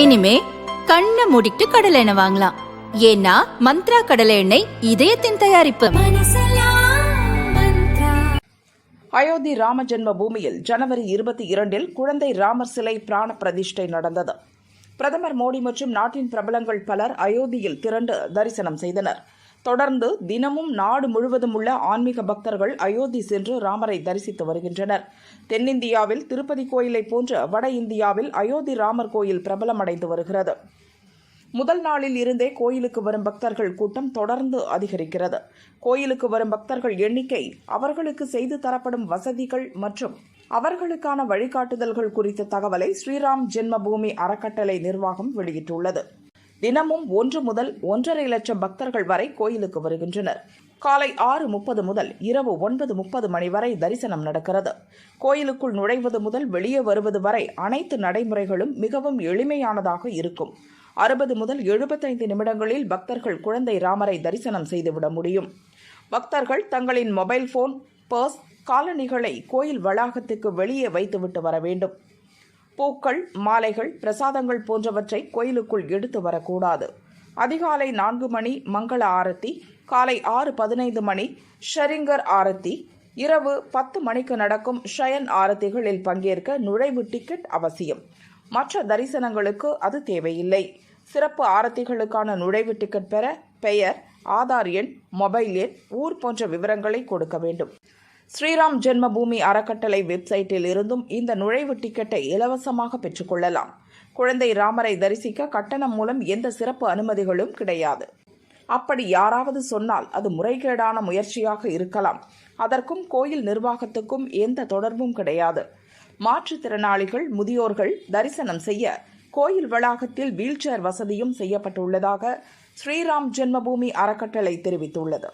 இனிமே கண்ணை மூடிட்டு கடலை எண்ணெய் வாங்கலாம். ஏன்னா மந்த்ரா கடலை எண்ணெய் இதயத்தின் தயாரிப்பு. அயோத்தி ராம ஜென்ம பூமியில் ஜனவரி இருபத்தி இரண்டில் குழந்தை ராமர் சிலை பிராண பிரதிஷ்டை நடந்தது. பிரதமர் மோடி மற்றும் நாட்டின் பிரபலங்கள் பலர் அயோத்தியில் திரண்டு தரிசனம் செய்தனர். தொடர்ந்து தினமும் நாடு முழுவதும் உள்ள ஆன்மீக பக்தர்கள் அயோத்தி சென்று ராமரை தரிசித்து வருகின்றனர். தென்னிந்தியாவில் திருப்பதி கோயிலை போன்று வட இந்தியாவில் அயோத்தி ராமர் கோயில் பிரபலமடைந்து வருகிறது. முதல் நாளில் இருந்தே கோயிலுக்கு வரும் பக்தர்கள் கூட்டம் தொடர்ந்து அதிகரிக்கிறது. கோயிலுக்கு வரும் பக்தர்கள் எண்ணிக்கை அவர்களுக்கு செய்து தரப்படும் வசதிகள் மற்றும் அவர்களுக்கான வழிகாட்டுதல்கள் குறித்த தகவலை ஸ்ரீராம் ஜென்மபூமி அறக்கட்டளை நிர்வாகம் வெளியிட்டுள்ளது. தினமும் ஒன்று முதல் ஒன்றரை லட்சம் பக்தர்கள் வரை கோயிலுக்கு வருகின்றனர். காலை ஆறு முப்பது முதல் இரவு ஒன்பது முப்பது மணி வரை தரிசனம் நடக்கிறது. கோயிலுக்குள் நுழைவது முதல் வெளியே வருவது வரை அனைத்து நடைமுறைகளும் மிகவும் எளிமையானதாக இருக்கும். அறுபது முதல் எழுபத்தைந்து நிமிடங்களில் பக்தர்கள் குழந்தை ராமரை தரிசனம் செய்துவிட முடியும். பக்தர்கள் தங்களின் மொபைல் போன் பர்ஸ் காலணிகளை கோயில் வளாகத்துக்கு வெளியே வைத்துவிட்டு வர வேண்டும். பூக்கள் மாலைகள் பிரசாதங்கள் போன்றவற்றை கோயிலுக்குள் எடுத்து வரக்கூடாது. அதிகாலை நான்கு மணி மங்கள ஆரத்தி காலை ஆறு பதினைந்து மணி ஷரிங்கர் ஆரத்தி இரவு பத்து மணிக்கு நடக்கும் ஷயன் ஆரத்திகளில் பங்கேற்க நுழைவு டிக்கெட் அவசியம். மற்ற தரிசனங்களுக்கு அது தேவையில்லை. சிறப்பு ஆரத்திகளுக்கான நுழைவு டிக்கெட் பெற பெயர் ஆதார் எண் மொபைல் எண் ஊர் போன்ற விவரங்களை கொடுக்க வேண்டும். ஸ்ரீராம் ஜென்மபூமி அறக்கட்டளை வெப்சைட்டில் இருந்தும் இந்த நுழைவு டிக்கெட்டை இலவசமாக பெற்றுக்கொள்ளலாம். குழந்தை ராமரை தரிசிக்க கட்டணம் மூலம் எந்த சிறப்பு அனுமதிகளும் கிடையாது. அப்படி யாராவது சொன்னால் அது முறைகேடான முயற்சியாக இருக்கலாம். அதற்கும் கோயில் நிர்வாகத்துக்கும் எந்த தொடர்பும் கிடையாது. மாற்றுத்திறனாளிகள் முதியோர்கள் தரிசனம் செய்ய கோயில் வளாகத்தில் வீல்சேர் வசதியும் செய்யப்பட்டுள்ளதாக ஸ்ரீராம் ஜென்மபூமி அறக்கட்டளை தெரிவித்துள்ளது.